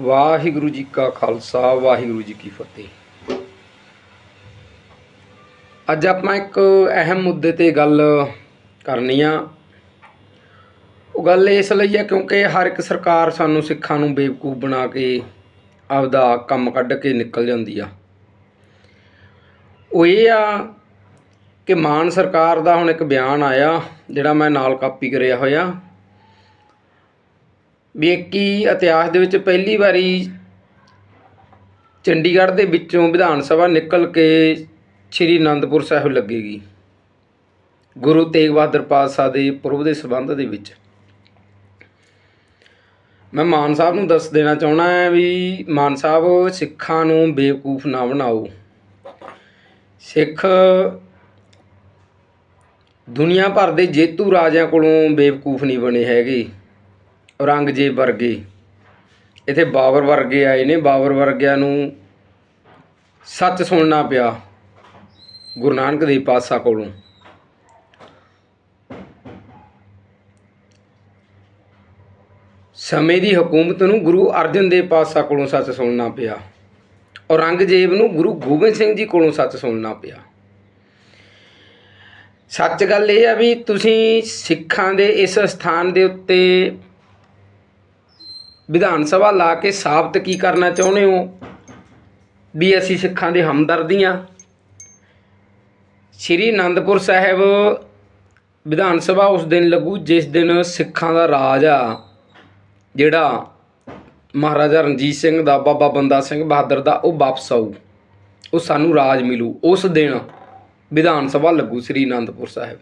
ਵਾਹਿਗੁਰੂ ਜੀ ਕਾ ਖਾਲਸਾ, ਵਾਹਿਗੁਰੂ ਜੀ ਕੀ ਫਤਿਹ। ਅੱਜ ਆਪਾਂ ਇੱਕ ਅਹਿਮ ਮੁੱਦੇ ਤੇ ਗੱਲ ਕਰਨੀ ਆ। ਉਹ ਗੱਲ ਇਸ ਲਈ ਆ ਕਿਉਂਕਿ ਹਰ ਇੱਕ ਸਰਕਾਰ ਸਾਨੂੰ ਸਿੱਖਾਂ ਨੂੰ ਬੇਵਕੂਫ ਬਣਾ ਕੇ ਆਪਦਾ ਕੰਮ ਕੱਢ ਕੇ ਨਿਕਲ ਜਾਂਦੀ ਆ। ਉਹ ਇਹ ਆ ਕਿ ਮਾਨ ਸਰਕਾਰ ਦਾ ਹੁਣ ਇੱਕ ਬਿਆਨ ਆਇਆ, ਜਿਹੜਾ ਮੈਂ ਨਾਲ ਕਾਪੀ ਕਰਿਆ ਹੋਇਆ। ਵੀ ਇਤਿਹਾਸ ਦੇ ਵਿੱਚ ਪਹਿਲੀ ਵਾਰੀ ਚੰਡੀਗੜ੍ਹ ਦੇ ਵਿੱਚੋਂ ਵਿਧਾਨ ਸਭਾ ਨਿਕਲ ਕੇ ਸ੍ਰੀ ਅਨੰਦਪੁਰ ਸਾਹਿਬ ਲੱਗੇਗੀ। ਗੁਰੂ ਤੇਗ ਬਹਾਦਰ ਪਾਤਸ਼ਾਹ ਦੇ ਪੁਰਬ ਦੇ ਸੰਬੰਧ ਦੇ ਵਿੱਚ। ਮੈਂ ਮਾਨ ਸਾਹਿਬ ਨੂੰ ਦੱਸ ਦੇਣਾ ਚਾਹਣਾ ਹੈ ਵੀ ਮਾਨ ਸਾਹਿਬ, ਸਿੱਖਾਂ ਨੂੰ ਬੇਵਕੂਫ ਨਾ ਬਣਾਓ। ਸਿੱਖ ਦੁਨੀਆ ਭਰ ਦੇ ਜੇਤੂ ਰਾਜਿਆਂ ਕੋਲੋਂ ਬੇਵਕੂਫ ਨਹੀਂ ਬਣੇ ਹੈਗੇ। ਔਰੰਗਜ਼ੇਬ ਵਰਗੇ। ਇੱਥੇ ਬਾਬਰ ਵਰਗੇ ਆਏ ਨੇ। ਬਾਬਰ ਵਰਗਿਆਂ ਨੂੰ ਸੱਚ ਸੁਣਨਾ ਪਿਆ ਗੁਰੂ ਨਾਨਕ ਦੇਵ ਪਾਤਸ਼ਾਹ ਕੋਲੋਂ। ਸਮੇਂ ਦੀ ਹਕੂਮਤ ਨੂੰ ਗੁਰੂ ਅਰਜਨ ਦੇਵ ਪਾਤਸ਼ਾਹ ਕੋਲੋਂ ਸੱਚ ਸੁਣਨਾ ਪਿਆ। ਔਰੰਗਜ਼ੇਬ ਨੂੰ ਗੁਰੂ ਗੋਬਿੰਦ ਸਿੰਘ ਜੀ ਕੋਲੋਂ ਸੱਚ ਸੁਣਨਾ ਪਿਆ। ਸੱਚ ਗੱਲ ਇਹ ਆ ਵੀ ਤੁਸੀਂ ਸਿੱਖਾਂ ਦੇ ਇਸ ਸਥਾਨ ਦੇ ਉੱਤੇ ਵਿਧਾਨ ਸਭਾ ਲਾ ਕੇ ਸਾਬਤ ਕੀ ਕਰਨਾ ਚਾਹੁੰਦੇ ਹੋ? ਵੀ ਅਸੀਂ ਸਿੱਖਾਂ ਦੇ ਹਮਦਰਦੀਆਂ ਸ਼੍ਰੀ ਅਨੰਦਪੁਰ ਸਾਹਿਬ ਵਿਧਾਨ ਸਭਾ ਉਸ ਦਿਨ ਲੱਗੂ, ਜਿਸ ਦਿਨ ਸਿੱਖਾਂ ਦਾ ਰਾਜ ਆ, ਜਿਹੜਾ ਮਹਾਰਾਜਾ ਰਣਜੀਤ ਸਿੰਘ ਦਾ, ਬਾਬਾ ਬੰਦਾ ਸਿੰਘ ਬਹਾਦਰ ਦਾ, ਉਹ ਵਾਪਸ ਆਊ। ਉਹ ਸਾਨੂੰ ਰਾਜ ਮਿਲੂ। ਉਸ ਦਿਨ ਵਿਧਾਨ ਸਭਾ ਲੱਗੂ ਸ੍ਰੀ ਅਨੰਦਪੁਰ ਸਾਹਿਬ।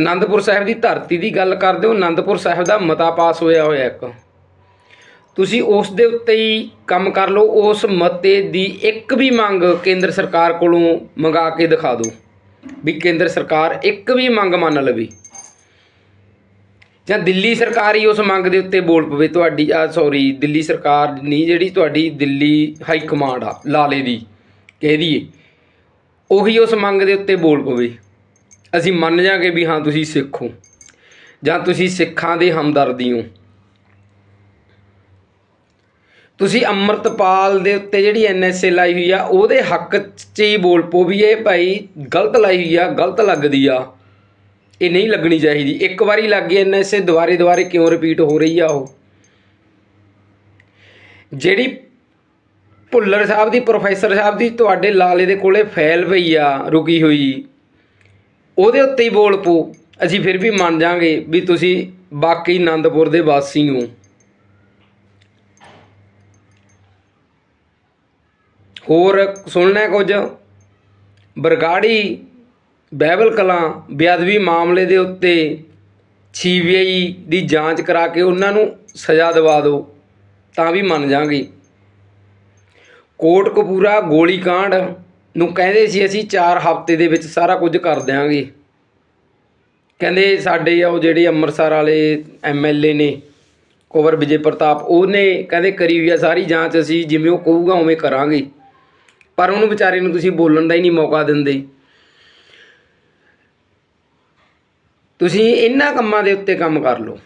ਅਨੰਦਪੁਰ ਸਾਹਿਬ ਦੀ ਧਰਤੀ ਦੀ ਗੱਲ ਕਰਦੇ ਹੋ, ਅਨੰਦਪੁਰ ਸਾਹਿਬ ਦਾ ਮਤਾ ਪਾਸ ਹੋਇਆ ਹੋਇਆ ਇੱਕ। ਤੁਸੀਂ ਉਸ ਦੇ ਉੱਤੇ ਹੀ ਕੰਮ ਕਰ ਲਓ, ਉਸ ਮਤੇ ਦੀ ਇੱਕ ਵੀ ਮੰਗ ਕੇਂਦਰ ਸਰਕਾਰ ਕੋਲੋਂ ਮੰਗਾ ਕੇ ਦਿਖਾ ਦਿਓ, ਵੀ ਕੇਂਦਰ ਸਰਕਾਰ ਇੱਕ ਵੀ ਮੰਗ ਮੰਨ ਲਵੇ। ਜਾਂ ਦਿੱਲੀ ਸਰਕਾਰ ਹੀ ਉਸ ਮੰਗ ਦੇ ਉੱਤੇ ਬੋਲ ਪਵੇ, ਤੁਹਾਡੀ ਆ ਸੌਰੀ ਦਿੱਲੀ ਸਰਕਾਰ ਨਹੀਂ, ਜਿਹੜੀ ਤੁਹਾਡੀ ਦਿੱਲੀ ਹਾਈ ਕਮਾਂਡ ਆ, ਲਾਲੇ ਦੀ, ਕਹਿ ਦਈਏ, ਉਹੀ ਉਸ ਮੰਗ ਦੇ ਉੱਤੇ ਬੋਲ ਪਵੇ। ਅਸੀਂ ਮੰਨ ਜਾਾਂਗੇ ਵੀ ਹਾਂ, ਤੁਸੀਂ ਸਿੱਖ ਹੋ ਜਾਂ ਤੁਸੀਂ ਸਿੱਖਾਂ ਦੇ ਹਮਦਰਦੀ ਹੋ। ਤੁਸੀਂ ਅੰਮ੍ਰਿਤਪਾਲ ਦੇ ਉੱਤੇ ਜਿਹੜੀ ਐਨਐਸਏ ਲਾਈ ਹੋਈ ਆ, ਉਹਦੇ ਹੱਕ 'ਚ ਹੀ ਬੋਲ ਪੋ ਵੀ ਇਹ ਭਾਈ ਗਲਤ ਲਾਈ ਹੋਈ ਆ, ਗਲਤ ਲੱਗਦੀ ਆ। ਇਹ ਨਹੀਂ ਲੱਗਣੀ ਚਾਹੀਦੀ। ਇੱਕ ਵਾਰੀ ਲੱਗ ਗਈ ਐਨਐਸਏ ਦੁਬਾਰੇ ਦੁਬਾਰੇ ਕਿਉਂ ਰਿਪੀਟ ਹੋ ਰਹੀ ਆ ਉਹ? ਜਿਹੜੀ ਭੁੱਲਰ ਸਾਹਿਬ ਦੀ, ਪ੍ਰੋਫੈਸਰ ਸਾਹਿਬ ਦੀ ਤੁਹਾਡੇ ਲਾਲੇ ਦੇ ਕੋਲੇ ਫਾਈਲ ਪਈ ਆ, ਰੁਕੀ ਹੋਈ। ਉਹਦੇ ਉੱਤੇ ਹੀ ਬੋਲ ਪੋ ਅਸੀਂ ਫਿਰ ਵੀ ਮੰਨ ਜਾਾਂਗੇ ਵੀ ਤੁਸੀਂ ਬਾਕੀ ਆਨੰਦਪੁਰ ਦੇ ਵਾਸੀ ਹੋ। ਹੋਰ ਸੁਣਨਾ ਹੈ ਕੁਝ? ਬਰਗਾੜੀ ਬਾਈਬਲ ਕਲਾਂ, ਬੇਅਦਬੀ ਮਾਮਲੇ ਦੇ ਉੱਤੇ ਸੀਬੀਆਈ ਦੀ ਜਾਂਚ ਕਰਾ ਕੇ ਉਹਨਾਂ ਨੂੰ ਸਜ਼ਾ ਦਿਵਾ ਦਿਓ, ਤਾਂ ਵੀ ਮੰਨ ਜਾਾਂਗੇ ਕੋਟ ਕਪੂਰਾ ਗੋਲੀकांड ਨੂੰ ਕਹਿੰਦੇ ਸੀ ਅਸੀਂ 4 ਹਫ਼ਤੇ ਦੇ ਵਿੱਚ ਸਾਰਾ ਕੁਝ ਕਰ ਦਿਆਂਗੇ। ਕਹਿੰਦੇ ਸਾਡੇ ਆ ਉਹ ਜਿਹੜੇ ਅੰਮ੍ਰਿਤਸਰ ਵਾਲੇ ਐਮਐਲਏ ਨੇ, ਕੁਵਰ ਵਿਜੇ ਪ੍ਰਤਾਪ, ਉਹਨੇ ਕਹਿੰਦੇ ਕਰੀ ਹੋਈ ਆ ਸਾਰੀ ਜਾਂਚ ਅਸੀਂ, ਜਿਵੇਂ ਉਹ ਕਹੂਗਾ ਉਵੇਂ ਕਰਾਂਗੇ। ਪਰ ਉਹਨੂੰ ਵਿਚਾਰੇ ਨੂੰ ਤੁਸੀਂ ਬੋਲਣ ਦਾ ਹੀ ਨਹੀਂ ਮੌਕਾ ਦਿੰਦੇ। ਤੁਸੀਂ ਇਹਨਾਂ ਕੰਮਾਂ ਦੇ ਉੱਤੇ ਕੰਮ ਕਰ ਲਓ।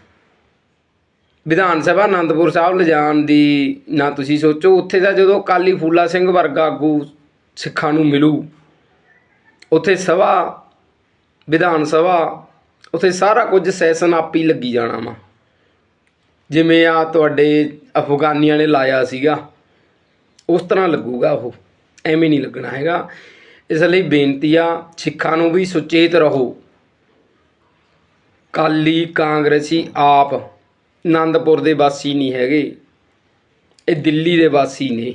ਵਿਧਾਨ ਸਭਾ ਆਨੰਦਪੁਰ ਸਾਹਿਬ ਲਿਜਾਣ ਦੀ ਨਾ ਤੁਸੀਂ ਸੋਚੋ, ਉੱਥੇ ਦਾ ਜਦੋਂ ਕਾਲੀ ਫੂਲਾ ਸਿੰਘ ਵਰਗਾ ਆਗੂ ਸਿੱਖਾਂ ਨੂੰ ਮਿਲੂ। ਉੱਥੇ ਸਭਾ, ਵਿਧਾਨ ਸਭਾ, ਉੱਥੇ ਸਾਰਾ ਕੁਝ ਸੈਸ਼ਨ ਆਪੀ ਲੱਗੀ ਜਾਣਾ ਵਾ। ਜਿਵੇਂ ਆ ਤੁਹਾਡੇ ਅਫਗਾਨੀਆਂ ਨੇ ਲਾਇਆ ਸੀਗਾ, ਉਸ ਤਰ੍ਹਾਂ ਲੱਗੂਗਾ ਉਹ। ਐਵੇਂ ਨਹੀਂ ਲੱਗਣਾ ਹੈਗਾ। ਇਸ ਲਈ ਬੇਨਤੀ ਆ, ਸਿੱਖਾਂ ਨੂੰ ਵੀ ਸੁਚੇਤ ਰਹੋ। ਕਾਲੀ ਕਾਂਗਰਸੀ ਆਪ ਆਨੰਦਪੁਰ ਦੇ ਵਾਸੀ ਨਹੀਂ ਹੈਗੇ। ਇਹ ਦਿੱਲੀ ਦੇ ਵਾਸੀ ਨੇ।